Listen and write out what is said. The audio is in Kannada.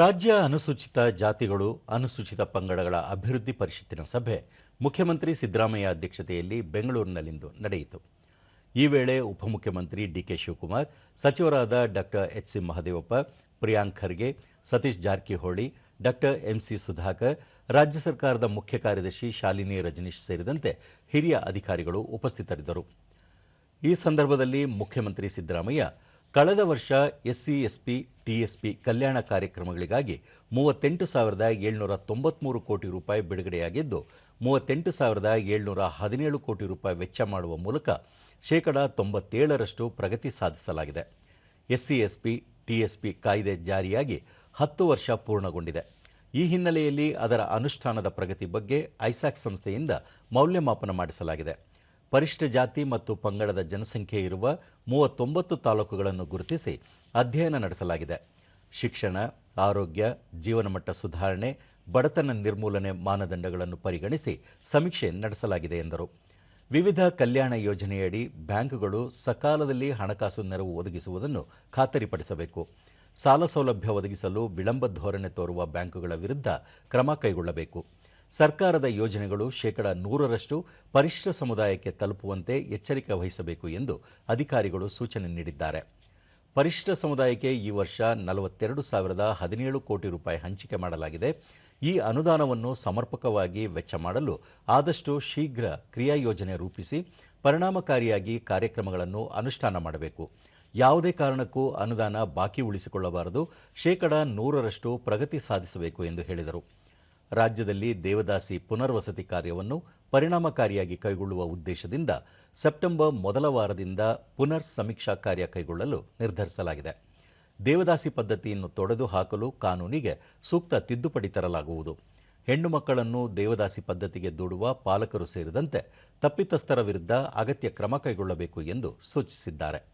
ರಾಜ್ಯ ಅನುಸೂಚಿತ ಜಾತಿಗಳು, ಅನುಸೂಚಿತ ಪಂಗಡಗಳ ಅಭಿವೃದ್ಧಿ ಪರಿಷತ್ತಿನ ಸಭೆ ಮುಖ್ಯಮಂತ್ರಿ ಸಿದ್ದರಾಮಯ್ಯ ಅಧ್ಯಕ್ಷತೆಯಲ್ಲಿ ಬೆಂಗಳೂರಿನಲ್ಲಿಂದು ನಡೆಯಿತು. ಈ ವೇಳೆ ಉಪಮುಖ್ಯಮಂತ್ರಿ ಡಿಕೆ ಶಿವಕುಮಾರ್, ಸಚಿವರಾದ doctor H C Mahadevappa, Priyank Kharge, Satish Jarkiholi, doctor MC Sudhakar, ರಾಜ್ಯ ಸರ್ಕಾರದ ಮುಖ್ಯ ಕಾರ್ಯದರ್ಶಿ ಶಾಲಿನಿ ರಜನೀಶ್ ಸೇರಿದಂತೆ ಹಿರಿಯ ಅಧಿಕಾರಿಗಳು ಉಪಸ್ಥಿತರಿದ್ದರು. ಈ ಸಂದರ್ಭದಲ್ಲಿ ಮುಖ್ಯಮಂತ್ರಿ ಸಿದ್ದರಾಮಯ್ಯ ಕಳೆದ ವರ್ಷ ಎಸ್ಸಿ, ಎಸ್ಪಿ, ಟಿಎಸ್ಪಿ ಕಲ್ಯಾಣ ಕಾರ್ಯಕ್ರಮಗಳಿಗಾಗಿ ಮೂವತ್ತೆಂಟು ಸಾವಿರದ ಏಳ್ನೂರ ತೊಂಬತ್ಮೂರು ಕೋಟಿ ರೂಪಾಯಿ ಬಿಡುಗಡೆಯಾಗಿದ್ದು, ಮೂವತ್ತೆಂಟು ಸಾವಿರದ ಏಳ್ನೂರ ಹದಿನೇಳು ಕೋಟಿ ರೂಪಾಯಿ ವೆಚ್ಚ ಮಾಡುವ ಮೂಲಕ ಶೇಕಡ ತೊಂಬತ್ತೇಳರಷ್ಟು ಪ್ರಗತಿ ಸಾಧಿಸಲಾಗಿದೆ. ಎಸ್ಸಿ, ಎಸ್ಪಿ, ಟಿಎಸ್ಪಿ ಕಾಯ್ದೆ ಜಾರಿಯಾಗಿ ಹತ್ತು ವರ್ಷ ಪೂರ್ಣಗೊಂಡಿದೆ. ಈ ಹಿನ್ನೆಲೆಯಲ್ಲಿ ಅದರ ಅನುಷ್ಠಾನದ ಪ್ರಗತಿ ಬಗ್ಗೆ ಐಸಾಕ್ ಸಂಸ್ಥೆಯಿಂದ ಮೌಲ್ಯಮಾಪನ ಮಾಡಿಸಲಾಗಿದೆ. ಪರಿಶಿಷ್ಟ ಜಾತಿ ಮತ್ತು ಪಂಗಡದ ಜನಸಂಖ್ಯೆ ಇರುವ ಮೂವತ್ತೊಂಬತ್ತು ತಾಲೂಕುಗಳನ್ನು ಗುರುತಿಸಿ ಅಧ್ಯಯನ ನಡೆಸಲಾಗಿದೆ. ಶಿಕ್ಷಣ, ಆರೋಗ್ಯ, ಜೀವನಮಟ್ಟ ಸುಧಾರಣೆ, ಬಡತನ ನಿರ್ಮೂಲನೆ ಮಾನದಂಡಗಳನ್ನು ಪರಿಗಣಿಸಿ ಸಮೀಕ್ಷೆ ನಡೆಸಲಾಗಿದೆ ಎಂದರು. ವಿವಿಧ ಕಲ್ಯಾಣ ಯೋಜನೆಯಡಿ ಬ್ಯಾಂಕುಗಳು ಸಕಾಲದಲ್ಲಿ ಹಣಕಾಸು ನೆರವು ಒದಗಿಸುವುದನ್ನು ಖಾತರಿಪಡಿಸಬೇಕು. ಸಾಲ ಸೌಲಭ್ಯ ಒದಗಿಸಲು ವಿಳಂಬ ಧೋರಣೆ ತೋರುವ ಬ್ಯಾಂಕುಗಳ ವಿರುದ್ಧ ಕ್ರಮ ಕೈಗೊಳ್ಳಬೇಕು. ಸರ್ಕಾರದ ಯೋಜನೆಗಳು ಶೇಕಡ ನೂರರಷ್ಟು ಪರಿಶಿಷ್ಟ ಸಮುದಾಯಕ್ಕೆ ತಲುಪುವಂತೆ ಎಚ್ಚರಿಕೆ ವಹಿಸಬೇಕು ಎಂದು ಅಧಿಕಾರಿಗಳು ಸೂಚನೆ ನೀಡಿದ್ದಾರೆ. ಪರಿಶಿಷ್ಟ ಸಮುದಾಯಕ್ಕೆ ಈ ವರ್ಷ ನಲವತ್ತೆರಡು ಸಾವಿರದ ಹದಿನೇಳು ಕೋಟಿ ರೂಪಾಯಿ ಹಂಚಿಕೆ ಮಾಡಲಾಗಿದೆ. ಈ ಅನುದಾನವನ್ನು ಸಮರ್ಪಕವಾಗಿ ವೆಚ್ಚ ಮಾಡಲು ಆದಷ್ಟು ಶೀಘ್ರ ಕ್ರಿಯಾ ಯೋಜನೆ ರೂಪಿಸಿ ಪರಿಣಾಮಕಾರಿಯಾಗಿ ಕಾರ್ಯಕ್ರಮಗಳನ್ನು ಅನುಷ್ಠಾನ ಮಾಡಬೇಕು. ಯಾವುದೇ ಕಾರಣಕ್ಕೂ ಅನುದಾನ ಬಾಕಿ ಉಳಿಸಿಕೊಳ್ಳಬಾರದು. ಶೇಕಡ ನೂರರಷ್ಟು ಪ್ರಗತಿ ಸಾಧಿಸಬೇಕು ಎಂದು ಹೇಳಿದರು. ರಾಜ್ಯದಲ್ಲಿ ದೇವದಾಸಿ ಪುನರ್ವಸತಿ ಕಾರ್ಯವನ್ನು ಪರಿಣಾಮಕಾರಿಯಾಗಿ ಕೈಗೊಳ್ಳುವ ಉದ್ದೇಶದಿಂದ ಸೆಪ್ಟೆಂಬರ್ ಮೊದಲ ವಾರದಿಂದ ಪುನರ್ ಸಮೀಕ್ಷಾ ಕಾರ್ಯ ಕೈಗೊಳ್ಳಲು ನಿರ್ಧರಿಸಲಾಗಿದೆ. ದೇವದಾಸಿ ಪದ್ಧತಿಯನ್ನು ತೊಡೆದು ಹಾಕಲು ಕಾನೂನಿಗೆ ಸೂಕ್ತ ತಿದ್ದುಪಡಿ ತರಲಾಗುವುದು. ಹೆಣ್ಣು ಮಕ್ಕಳನ್ನು ದೇವದಾಸಿ ಪದ್ಧತಿಗೆ ದೂಡುವ ಪಾಲಕರು ಸೇರಿದಂತೆ ತಪ್ಪಿತಸ್ಥರ ವಿರುದ್ಧ ಅಗತ್ಯ ಕ್ರಮ ಕೈಗೊಳ್ಳಬೇಕು ಎಂದು ಸೂಚಿಸಿದ್ದಾರೆ.